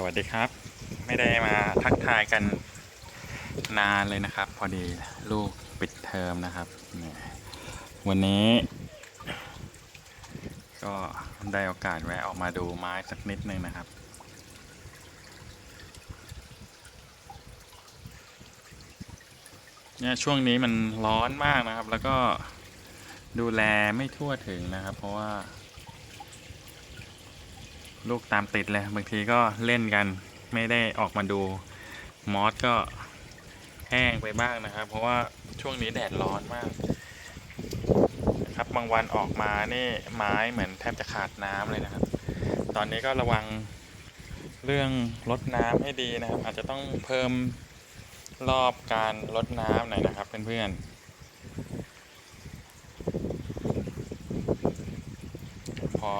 สวัสดีครับ ไม่ได้มาทักทายกันนานเลยนะครับ พอดีลูกปิดเทอมนะครับ วันนี้ ก็ได้โอกาสแวะออกมาดูไม้สักนิดนึงนะครับเนี่ยช่วงนี้มันร้อนมากนะครับ แล้วก็ดูแลไม่ทั่วถึงนะครับ เพราะว่า ลูกตามติดเลย บางทีก็เล่นกันไม่ได้ออกมาดู มอสก็แห้งไปบ้างนะครับ เพราะว่าช่วงนี้แดดร้อนมากนะครับบางวันออกมานี่ไม้เหมือนแทบจะขาดน้ำเลยนะครับ ตอนนี้ก็ระวังเรื่องลดน้ำให้ดีนะครับ อาจจะต้องเพิ่มรอบการลดน้ำหน่อยนะครับเพื่อนๆพอ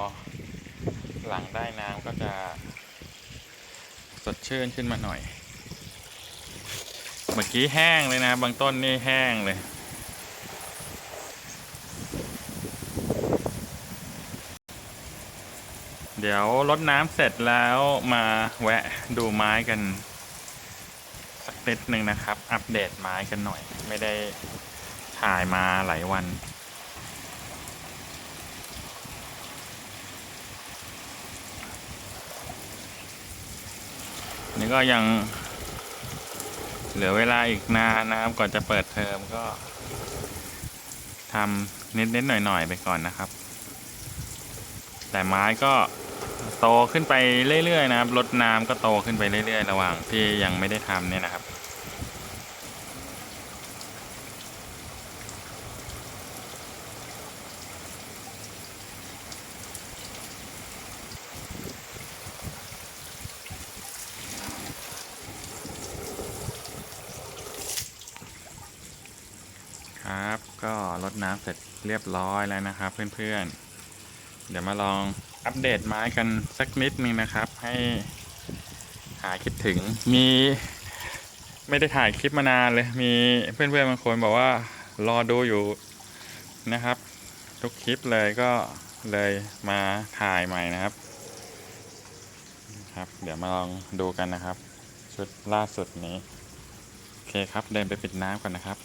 หลังได้น้ำก็จะสดชื่นขึ้นมาหน่อย เมื่อกี้แห้งเลยนะ บางต้นนี่แห้งเลย เดี๋ยวรดน้ำเสร็จแล้วมาแวะดูไม้กัน สักนิดหนึ่งนะครับ อัปเดตไม้กันหน่อย ไม่ได้ถ่ายมาหลายวัน นี่ก็ยังเหลือเวลาอีกนานนะครับ ก่อนจะเปิดเทอมก็ทำนิดๆหน่อยๆไปก่อนนะครับ แต่ไม้ก็โตขึ้นไปเรื่อยๆนะครับลดน้ำก็โตขึ้นไปเรื่อยๆ ระหว่างที่ยังไม่ได้ทำเนี่ยนะครับ ครับ ก็รดน้ำเสร็จเรียบร้อยแล้วนะครับ เพื่อนๆ เดี๋ยวมาลองอัปเดตไม้กันสักนิดนึงนะครับ ให้หายคิดถึงมี ไม่ได้ถ่ายคลิปมานานเลย มีเพื่อนๆบางคนบอกว่ารอดูอยู่นะครับ ทุกคลิปเลยก็เลยมาถ่ายใหม่นะครับครับ เดี๋ยวมาลองดูกันนะครับ ชุดล่าสุดนี้ โอเคครับ เดินไปปิดน้ำก่อนนะครับ